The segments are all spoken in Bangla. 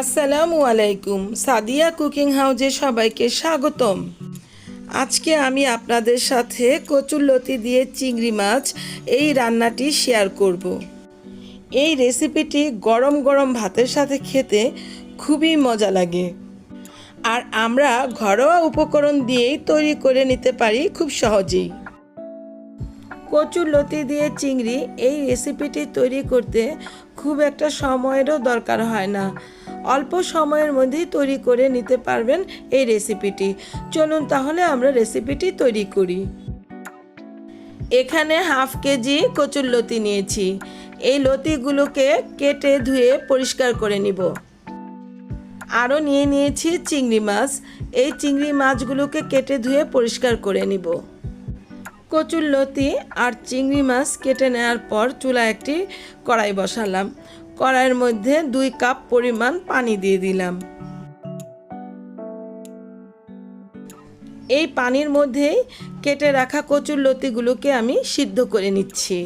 আসসালামু আলাইকুম। সাদিয়া কুকিং হাউজে সবাইকে স্বাগতম। আজকে আমি আপনাদের সাথে কচুরলতি দিয়ে চিংড়ি মাছ এই রান্নাটি শেয়ার করব। এই রেসিপিটি গরম গরম ভাতের সাথে খেতে খুবই মজা লাগে। আর আমরা ঘরোয়া উপকরণ দিয়েই তৈরি করে নিতে পারি খুব সহজেই। কচুর লতি দিয়ে চিংড়ি এই রেসিপিটি তৈরি করতে খুব একটা সময়েরও দরকার হয় না। অল্প সময়ের মধ্যেই তৈরি করে নিতে পারবেন এই রেসিপিটি। চলুন তাহলে আমরা রেসিপিটি তৈরি করি। এখানে হাফ কেজি কচুর লতি নিয়েছি। এই লতিগুলোকে কেটে ধুয়ে পরিষ্কার করে নিব। আরও নিয়ে নিয়েছি চিংড়ি মাছ। এই চিংড়ি মাছগুলোকে কেটে ধুয়ে পরিষ্কার করে নিব। কচুর লতি আর চিংড়ি মাছ কেটে নেওয়ার পর চুলা একটি কড়াই বসালাম। কড়াইয়ের মধ্যে দুই কাপ পরিমাণ পানি দিয়ে দিলাম। এই পানির মধ্যেই কেটে রাখা কচুর লতিগুলোকে আমি সিদ্ধ করে নিচ্ছি।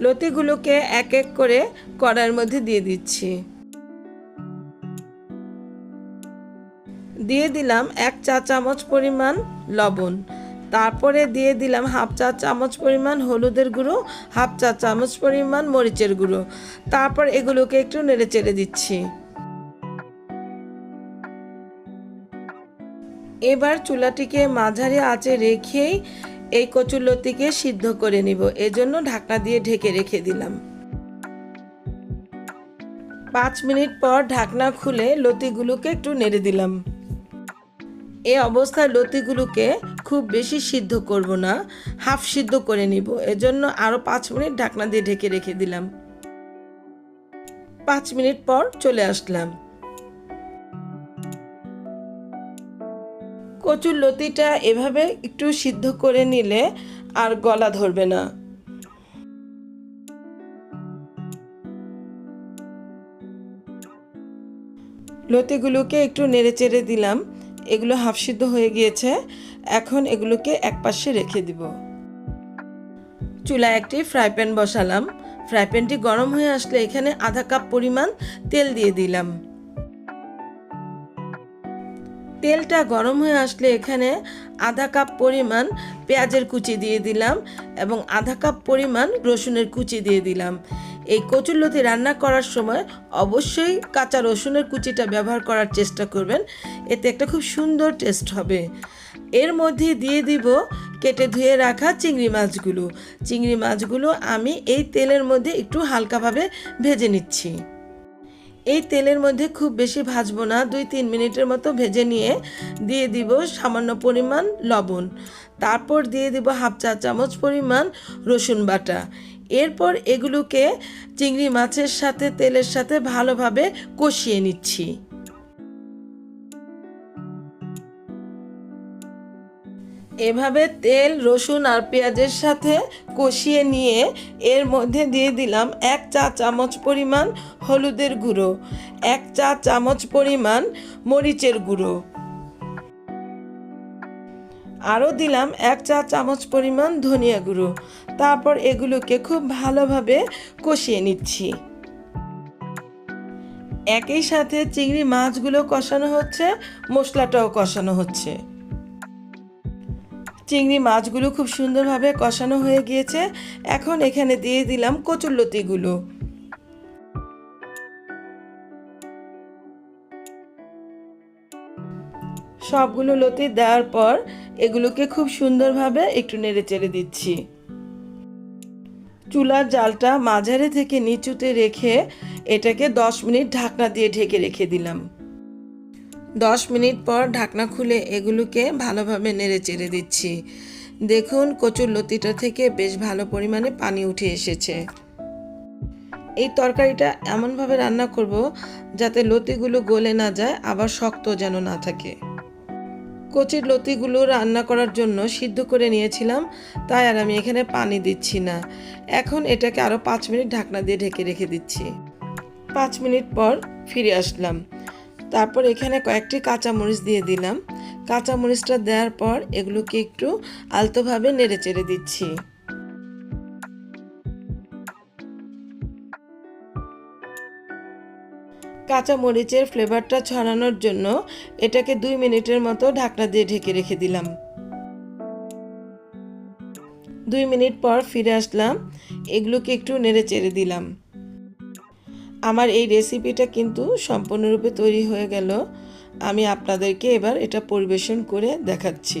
লতিগুলোকে এক এক করে কড়াইয়ের মধ্যে দিয়ে দিচ্ছি। দিয়ে দিলাম এক চা চামচ পরিমাণ লবণ। তারপরে দিয়ে দিলাম হাফ চা চামচ পরিমাণ হলুদের গুঁড়ো, হাফ চা চামচ পরিমাণ মরিচের গুঁড়ো। তারপর এগুলোকে একটু নেড়ে চেড়ে দিচ্ছি। এবার চুলাটিকে মাঝারি আঁচে রেখেই এই কচুরলতিকে সিদ্ধ করে নিব। এজন্য ঢাকনা দিয়ে ঢেকে রেখে দিলাম। পাঁচ মিনিট পর ঢাকনা খুলে লতিগুলোকে একটু নেড়ে দিলাম। এ অবস্থায় লতিগুলোকে খুব বেশি সিদ্ধ করব না, হাফ সিদ্ধ করে নিব। এজন্য আরও পাঁচ মিনিট ঢাকনা দিয়ে ঢেকে রেখে দিলাম। পাঁচ মিনিট পর চলে আসলাম। কচুর লতিটা এভাবে একটু সিদ্ধ করে নিলে আর গলা ধরবে না। লতিগুলোকে একটু নেড়ে চেড়ে দিলাম। এগুলো হাফ সিদ্ধ হয়ে গিয়েছে। এখন এগুলোকে এক পাশে রেখে দিব। চুলায় একটি ফ্রাই প্যান বসালাম। ফ্রাই প্যানটি গরম হয়ে আসলে এখানে আধা কাপ পরিমাণ তেল দিয়ে দিলাম। তেলটা গরম হয়ে আসলে এখানে আধা কাপ পরিমাণ পেঁয়াজের কুচি দিয়ে দিলাম এবং আধা কাপ পরিমাণ রসুনের কুচি দিয়ে দিলাম। এই কচুরলতি রান্না করার সময় অবশ্যই কাঁচা রসুনের কুচিটা ব্যবহার করার চেষ্টা করবেন। এতে একটা খুব সুন্দর টেস্ট হবে। এর মধ্যে দিয়ে দিব কেটে ধুয়ে রাখা চিংড়ি মাছগুলো। চিংড়ি মাছগুলো আমি এই তেলের মধ্যে একটু হালকাভাবে ভেজে নিচ্ছি। এই তেলের মধ্যে খুব বেশি ভাজবো না, দুই তিন মিনিটের মতো ভেজে নিয়ে দিয়ে দিব সামান্য পরিমাণ লবণ। তারপর দিয়ে দিব হাফ চা চামচ পরিমাণ রসুন বাটা। এরপর এগুলোকে চিংড়ি মাছের সাথে, তেলের সাথে ভালোভাবে কষিয়ে নিচ্ছি। এভাবে তেল, রসুন আর পেঁয়াজের সাথে কষিয়ে নিয়ে এর মধ্যে দিয়ে দিলাম এক চা চামচ পরিমাণ হলুদের গুঁড়ো, এক চা চামচ পরিমাণ মরিচের গুঁড়ো। আরও দিলাম এক চা চামচ পরিমাণ ধনিয়া গুঁড়ো। তারপর এগুলোকে খুব ভালোভাবে কষিয়ে নিচ্ছি। একই সাথে চিংড়ি মাছগুলো কষানো হচ্ছে, মশলাটাও কষানো হচ্ছে। চিংড়ি মাছগুলো খুব সুন্দরভাবে কষানো হয়ে গিয়েছে। এখন এখানে দিয়ে দিলাম কচুরলতিগুলো। সবগুলো লতি দেওয়ার পর এগুলোকে খুব সুন্দরভাবে একটু নেড়ে চেড়ে দিচ্ছি। চুলার জালটা মাঝারি থেকে নিচুতে রেখে এটাকে দশ মিনিট ঢাকনা দিয়ে ঢেকে রেখে দিলাম। দশ মিনিট পর ঢাকনা খুলে এগুলোকে ভালোভাবে নেড়ে চেড়ে দিচ্ছি। দেখুন, কচুর লতিটা থেকে বেশ ভালো পরিমাণে পানি উঠে এসেছে। এই তরকারিটা এমনভাবে রান্না করব যাতে লতিগুলো গলে না যায়, আবার শক্ত যেন না থাকে। কচির লতিগুলো রান্না করার জন্য সিদ্ধ করে নিয়েছিলাম, তাই আর আমি এখানে পানি দিচ্ছি না। এখন এটাকে আরও পাঁচ মিনিট ঢাকনা দিয়ে ঢেকে রেখে দিচ্ছি। পাঁচ মিনিট পর ফিরে আসলাম। তারপর এখানে কয়েকটি কাঁচামরিচ দিয়ে দিলাম। কাঁচামরিচটা দেওয়ার পর এগুলোকে একটু আলতোভাবে নেড়ে চেড়ে দিচ্ছি। কাঁচা মরিচের ফ্লেভারটা ছড়ানোর জন্য এটাকে দুই মিনিটের মতো ঢাকনা দিয়ে ঢেকে রেখে দিলাম। দুই মিনিট পর ফিরে আসলাম, এগুলোকে একটু নেড়ে চেড়ে দিলাম। আমার এই রেসিপিটা কিন্তু সম্পূর্ণরূপে তৈরি হয়ে গেল। আমি আপনাদেরকে এবার এটা পরিবেশন করে দেখাচ্ছি।